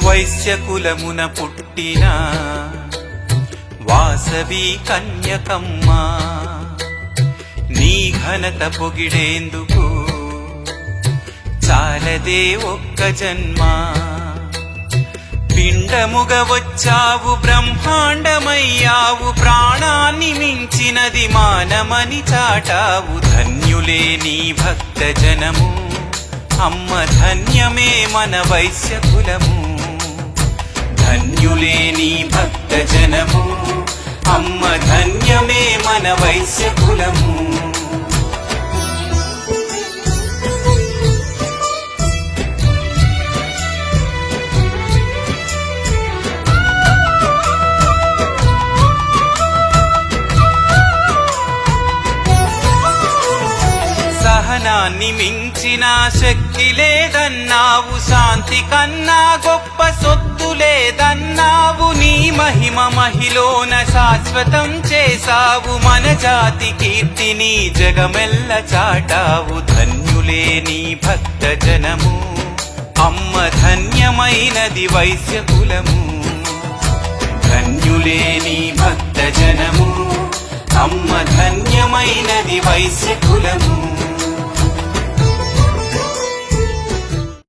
వైశ్యకులమున పుట్టిన వాసవి కన్యకమ్మ నీ ఘనత పొగిడేందుకు చాలదే ఒక్క జన్మ. పిండముగ వచ్చావు బ్రహ్మాండమయ్యావు ప్రాణాన్ని మించినది మానమని చాటావు ధన్యులే నీ భక్త జనము అమ్మ ధన్యమే మన వైశ్య కులము ధన్యులే నీ భక్త జనము అమ్మ ధన్యమే మన వైశ్య కులము సహనాన్ని మించిన శక్తి లేదన్నావు. శాంతి కన్నా గొప్ప మహిలోన శాశ్వతం చేసావు మన జాతి కీర్తిని జగమెల్ల చాటావు. ధన్యులే నీ భక్త జనము అమ్మ ధన్యమైనది వైశ్య కులము ధన్యులే నీ భక్త జనము అమ్మ ధన్యమైనది వైశ్య కులము